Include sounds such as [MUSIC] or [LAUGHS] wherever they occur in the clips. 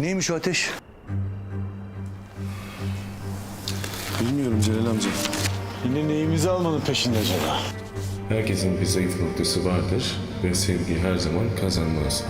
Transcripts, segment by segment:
Neymiş o ateş? Bilmiyorum Celal amca. Yine neyimizi almanın peşinde acaba? Herkesin bir zayıf noktası vardır ve sevgi her zaman kazanmaz.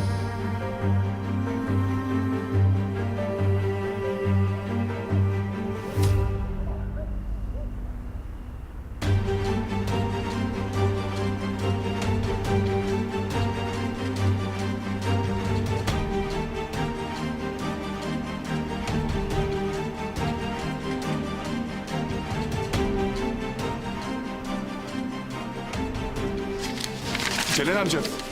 Celal amca.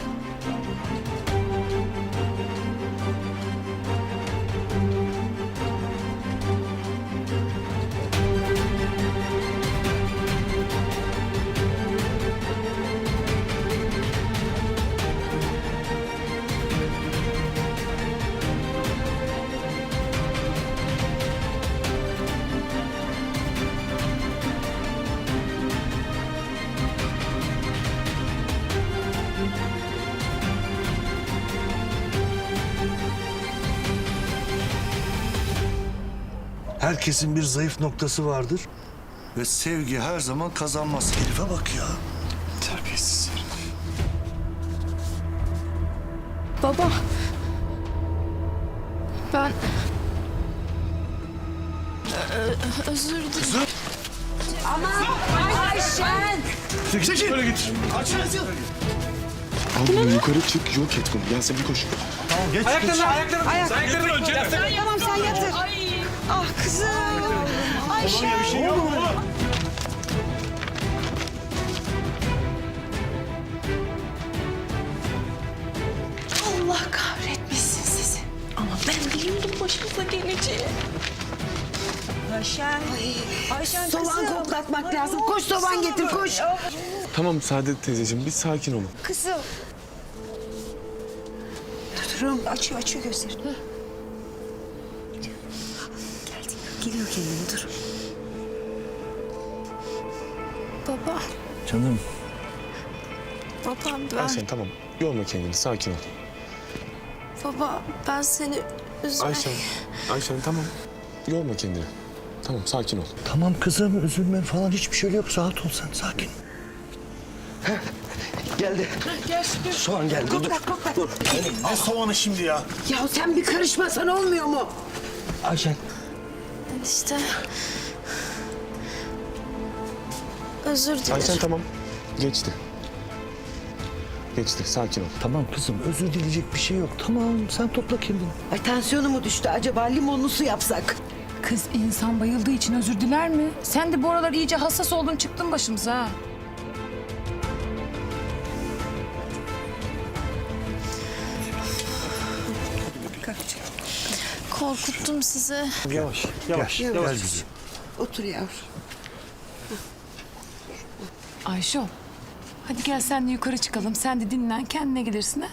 Herkesin bir zayıf noktası vardır. Ve sevgi her zaman kazanmaz. Herife bak ya. Terbiyesiz herif. Baba. Ben... Ö- özür dilerim. Çekil. Böyle git. Al bunu yukarı çık yok et bunu. Yasemin koş. Tamam geç. geç. Tamam sen yatır. Ah kızım. Ayşe. Bir şey yok mu? Allah kahretmesin sizi. Ama ben biliyordum başımıza geleceği. Ayşen. Ayşen Soğan koklatmak lazım. Koş soğan getir koş. Tamam Saadet teyzeciğim bir sakin olun. Kızım. Tuturum. Açıyor açıyor gözlerini. Geliyor kendine dur. Baba, Canım. babam ben... Ayşen tamam yorma kendini sakin ol. Baba ben seni üzmek... Ayşen, Ayşen tamam yorma kendini. Tamam sakin ol. Tamam kızım üzülme falan hiçbir şey yok. Rahat ol sen sakin. Geldi. Soğan geldi. Dur. Dur. Ne soğanı şimdi ya? Ya sen bir karışmasan olmuyor mu? Ayşen. İşte... Özür dilerim. Ayşen tamam geçti. Geçti sakin ol. Tamam kızım özür dileyecek bir şey yok. Tamam sen topla kendini. Ay tansiyonu mu düştü? Acaba limonlu su yapsak? Kız insan bayıldığı için özür diler mi? Sen de bu aralar iyice hassas oldun çıktın başımıza ha. Korkuttum sizi. Yavaş. Yavaş. Gel, gel güzel. Otur yavrum. Ayşo. Hadi gel sen de yukarı çıkalım. Sen de dinlen kendine gelirsin ha.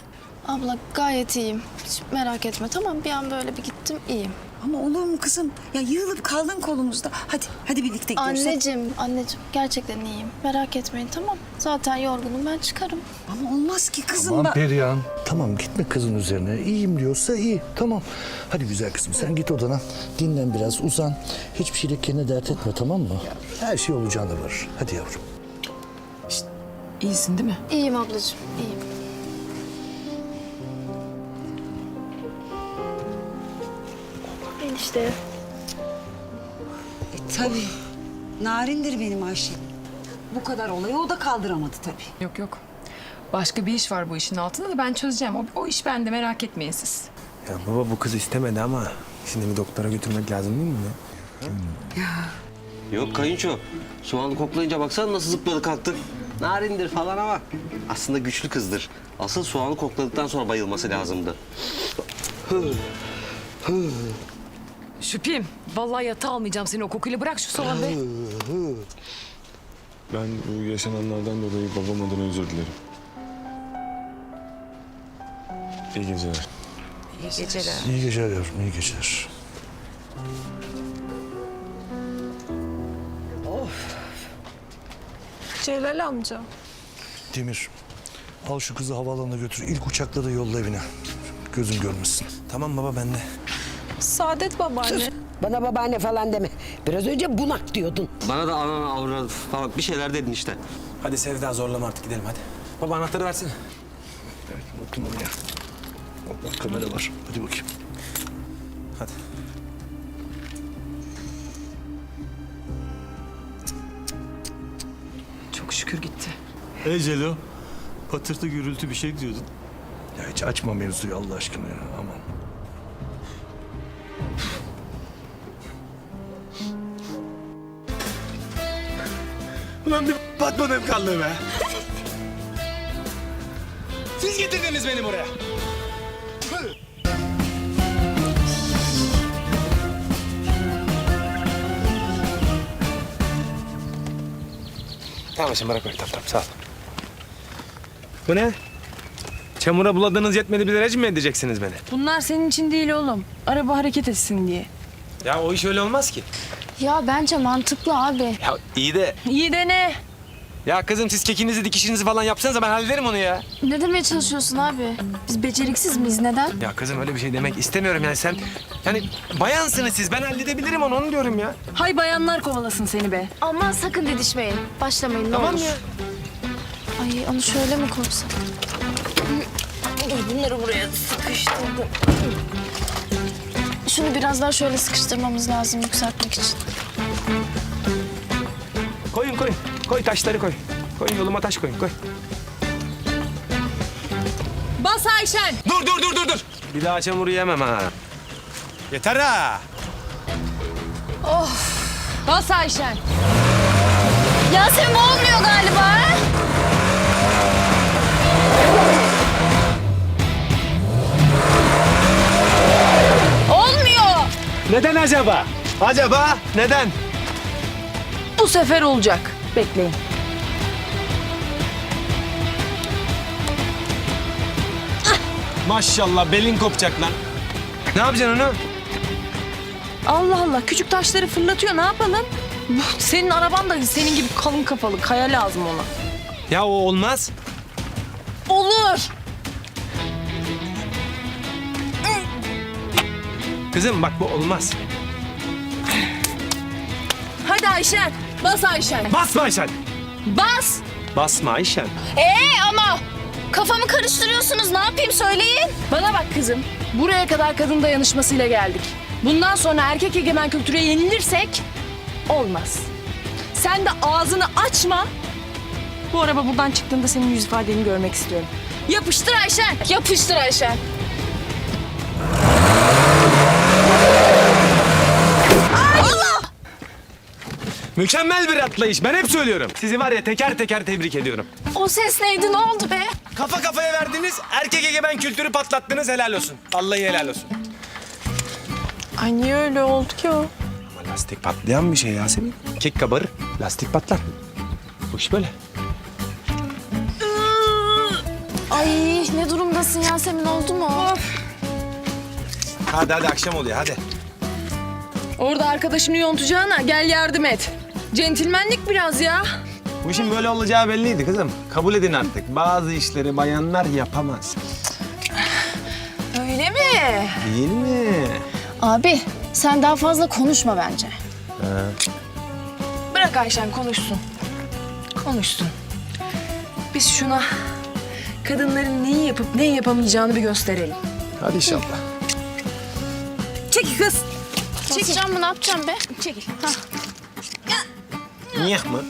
Abla gayet iyiyim. Hiç merak etme tamam bir an böyle bir gittim iyiyim. Ama olur mu kızım? Ya yığılıp kaldın kolumuzda. Hadi, hadi birlikte gidiyoruz. hadi. Anneciğim, anneciğim gerçekten iyiyim. Merak etmeyin tamam. Zaten yorgunum ben çıkarım. Ama olmaz ki kızım Tamam bak. Perihan. Tamam gitme kızın üzerine. İyiyim diyorsa iyi. Tamam. Hadi güzel kızım sen git odana. Dinlen biraz uzan. Hiçbir şeyle kendine dert etme tamam mı? Her şey olacağına varır. Hadi yavrum. İyisin değil mi? İyiyim ablacığım, iyiyim. Enişte. E, tabii. Narindir benim Ayşe. Bu kadar olayı o da kaldıramadı tabii. Yok yok. Başka bir iş var bu işin altında da ben çözeceğim. O, o iş bende merak etmeyin siz. Ya baba bu kız istemedi ama şimdi bir doktora götürmek lazım değil mi? Yok kayınço. Soğanı koklayınca baksana nasıl zıpladı kalktı. Narindir falan ama aslında güçlü kızdır. Asıl soğanı kokladıktan sonra bayılması lazımdı. Şüphim. Vallahi yatağa almayacağım seni o kokuyla. Bırak şu soğanı be. Ben bu yaşananlardan dolayı babam adına özür dilerim. İyi geceler. Geceler. İyi geceler yavrum, iyi geceler. Celal amca. Demir, al şu kızı havaalanına götür. İlk uçakla da yolla evine. Gözün görmesin. Tamam baba ben de. Saadet babaanne. Bana babaanne falan deme. Biraz önce bunak diyordun. Bana da anan avrat falan bir şeyler dedin işte. Hadi Sevda zorlama artık gidelim hadi. Baba anahtarı versene. Bakın oraya. Allah kamera var. Hadi bakayım. Hadi. Çok şükür gitti. Hey Celo. Patırtı gürültü bir şey diyordun. Ya hiç açma mevzuyu Allah aşkına ya. Aman. Ulan bir batmadım kaldı be. Siz getirdiniz beni buraya. Tamam şimdi bırak öyle tamam tamam sağ ol. Bu ne? Çamura buladığınız yetmedi bir de rejim mi edeceksiniz beni? Bunlar senin için değil oğlum. Araba hareket etsin diye. Ya o iş öyle olmaz ki. Ya bence mantıklı abi. Ya iyi de İyi de ne? ya kızım siz kekinizi dikişinizi falan yapsanıza ben hallederim onu ya. Ne demeye çalışıyorsun abi? Biz beceriksiz miyiz? Neden? Ya kızım öyle bir şey demek istemiyorum yani sen yani bayansınız siz ben halledebilirim onu onu diyorum ya. Hay bayanlar kovalasın seni be. Aman sakın didişmeyin. Başlamayın ne Tamam olur. ya. Ay onu şöyle mi koysak? Bunları buraya sıkıştırdım. Şunu biraz daha şöyle sıkıştırmamız lazım yükseltmek için. Koyun koyun. Koy taşları koy. Koyun yoluma taş koyun koy. Bas Ayşen. Dur dur dur dur dur. Bir daha çamuru yemem ha. Yeter ha. Bas Ayşen. Yasemin olmuyor galiba. ha? Neden acaba? Acaba neden? Bu sefer olacak. Bekleyin. Maşallah belin kopacak lan. Ne yapacaksın onu? Allah Allah küçük taşları fırlatıyor ne yapalım? Bu Senin araban da senin gibi kalın kafalı kaya lazım ona. Ya o olmaz. Olur. Kızım bak bu olmaz. Hadi Ayşen. Bas Ayşen. Basma Ayşen. Bas. Basma Ayşen. Ee ama kafamı karıştırıyorsunuz. Ne yapayım söyleyin. Bana bak kızım. Buraya kadar kadın dayanışmasıyla geldik. Bundan sonra erkek egemen kültüre yenilirsek olmaz. Sen de ağzını açma. Bu araba buradan çıktığında senin yüz ifadeni görmek istiyorum. Yapıştır Ayşen. Yapıştır Ayşen. Mükemmel bir atlayış. Ben hep söylüyorum. Sizi var ya teker teker tebrik ediyorum. O ses neydi? Ne oldu be? Kafa kafaya verdiniz. Erkek egemen kültürü patlattınız. Helal olsun. Vallahi helal olsun. Ay niye öyle oldu ki o? Ama lastik patlayan bir şey Yasemin. Kek kabarır. Lastik patlar. Bu iş böyle. Ay ne durumdasın Yasemin oldu mu? Hadi hadi akşam oluyor hadi. Orada arkadaşını yontacağına gel yardım et. Centilmenlik biraz ya. Bu işin böyle olacağı belliydi kızım. Kabul edin artık. Bazı işleri bayanlar yapamaz. Öyle mi? Değil mi? Abi sen daha fazla konuşma bence. Bırak Ayşen konuşsun. Konuşsun. Biz şuna kadınların neyi yapıp neyi yapamayacağını bir gösterelim. Hadi inşallah. Çekil kız. Basacağım mı ne yapacağım be? Çekil. Niyah mı?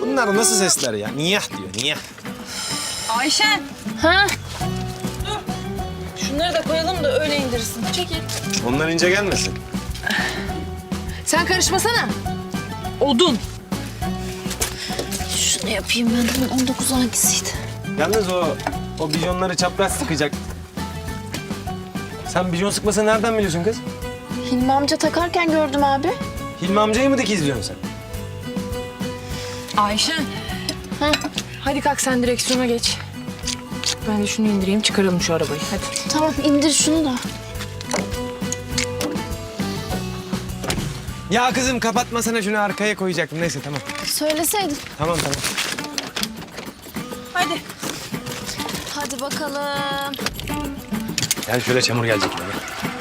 Bunlar nasıl sesler ya? Niyah diyor, niyah. Ayşen. Ha? Şunları da koyalım da öyle indirsin. Çekil. Onlar ince gelmesin. Sen karışmasana. Odun. Şunu yapayım ben. 19 hangisiydi? Yalnız o, o bijonları çapraz sıkacak. Sen bijon sıkmasını nereden biliyorsun kız? Hilmi amca takarken gördüm abi. Hilmi amcayı mı dikiz diyorsun sen? Ayşen. Hadi kalk sen direksiyona geç. Ben de şunu indireyim çıkaralım şu arabayı. Hadi. Tamam indir şunu da. Ya kızım kapatmasana şunu arkaya koyacaktım. Neyse tamam. Söyleseydin. Tamam tamam. Hadi. Hadi bakalım. Gel şöyle çamur gelecek. ya.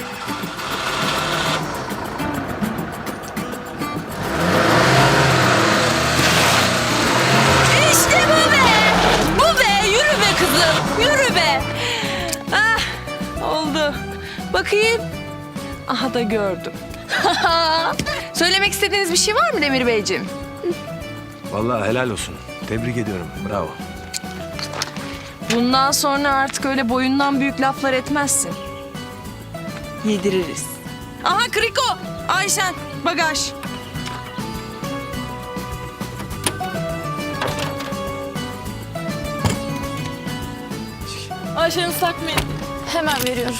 Kim? Aha da gördüm. [LAUGHS] Söylemek istediğiniz bir şey var mı Demir Beyciğim? Vallahi helal olsun. Tebrik ediyorum. Bravo. Bundan sonra artık öyle boyundan büyük laflar etmezsin. Yediririz. Aha Kriko, Ayşen, bagaj. Ayşen ıslak mendil. Hemen veriyorum.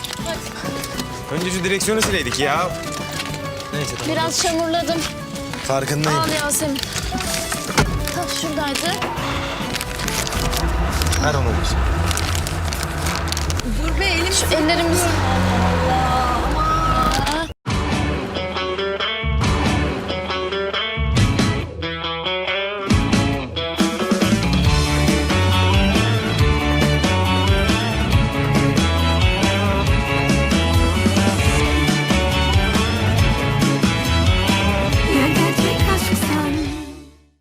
Önce şu direksiyonu sileydik ya. Neyse tamam. Biraz çamurladım. Farkındayım. Al Yasemin. Hah, şuradaydı. Ver onu bir. Dur be elim Şu ellerimizi...